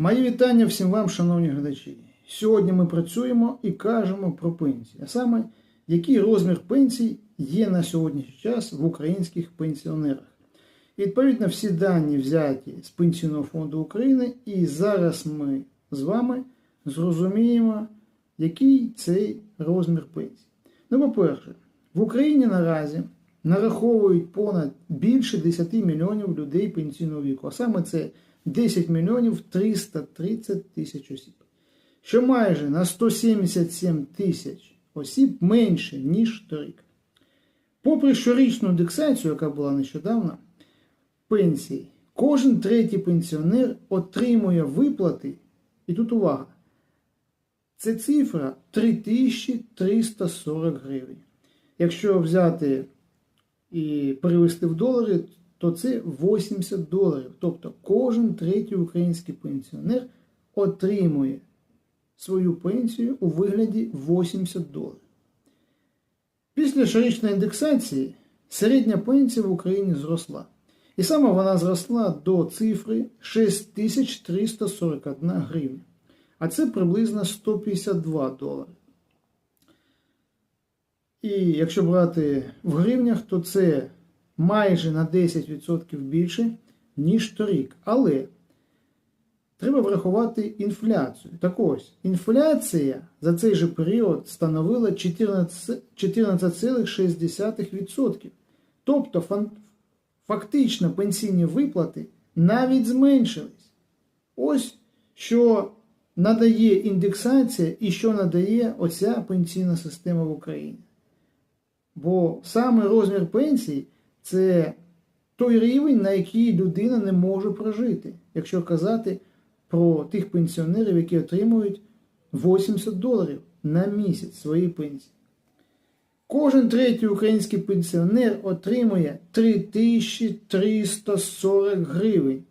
Мої вітання всім вам, шановні глядачі. Сьогодні ми працюємо і кажемо про пенсії, а саме, який розмір пенсій є на сьогоднішній час в українських пенсіонерах. І відповідно всі дані взяті з Пенсійного фонду України, і зараз ми з вами зрозуміємо, який цей розмір пенсій. Ну, по-перше, в Україні наразі нараховують понад більше 10 мільйонів людей пенсійного віку, а саме це 10 мільйонів 330 тисяч осіб, що майже на 177 тисяч осіб менше, ніж торік. Попри щорічну індексацію, яка була нещодавно, пенсії, кожен третій пенсіонер отримує виплати, і тут увага, це цифра 3340 гривень. Якщо взяти і перевести в долари, то це 80 доларів. Тобто кожен третій український пенсіонер отримує свою пенсію у вигляді 80 доларів. Після щорічної індексації середня пенсія в Україні зросла. І саме вона зросла до цифри 6341 гривня. А це приблизно 152 долари. І якщо брати в гривнях, то це майже на 10% більше, ніж торік. Але треба врахувати інфляцію. Так ось, інфляція за цей же період становила 14,6%. Тобто фан- фактично пенсійні виплати навіть зменшились. Ось що надає індексація і що надає оця пенсійна система в Україні. Бо саме розмір пенсії це той рівень, на який людина не може прожити, якщо казати про тих пенсіонерів, які отримують 80 доларів на місяць своєї пенсії. Кожен третій український пенсіонер отримує 3340 гривень.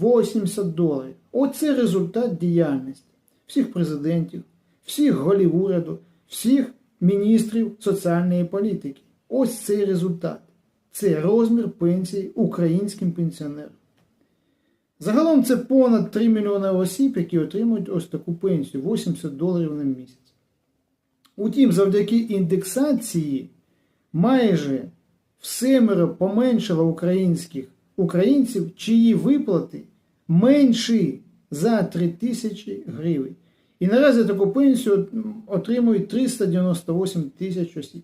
80 доларів. Оце результат діяльності всіх президентів, всіх голів уряду, всіх міністрів соціальної політики. Ось цей результат. Це розмір пенсії українським пенсіонерам. Загалом це понад 3 мільйони осіб, які отримують ось таку пенсію 80 доларів на місяць. Утім, завдяки індексації майже всемеро поменшало українських українців, чиї виплати менші за 3 тисячі гривень. І наразі таку пенсію отримують 398 тисяч осіб.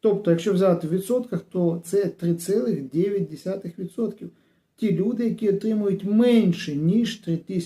Тобто, якщо взяти в відсотках, то це 3,9%. Ті люди, які отримують менше, ніж 3 тисячі.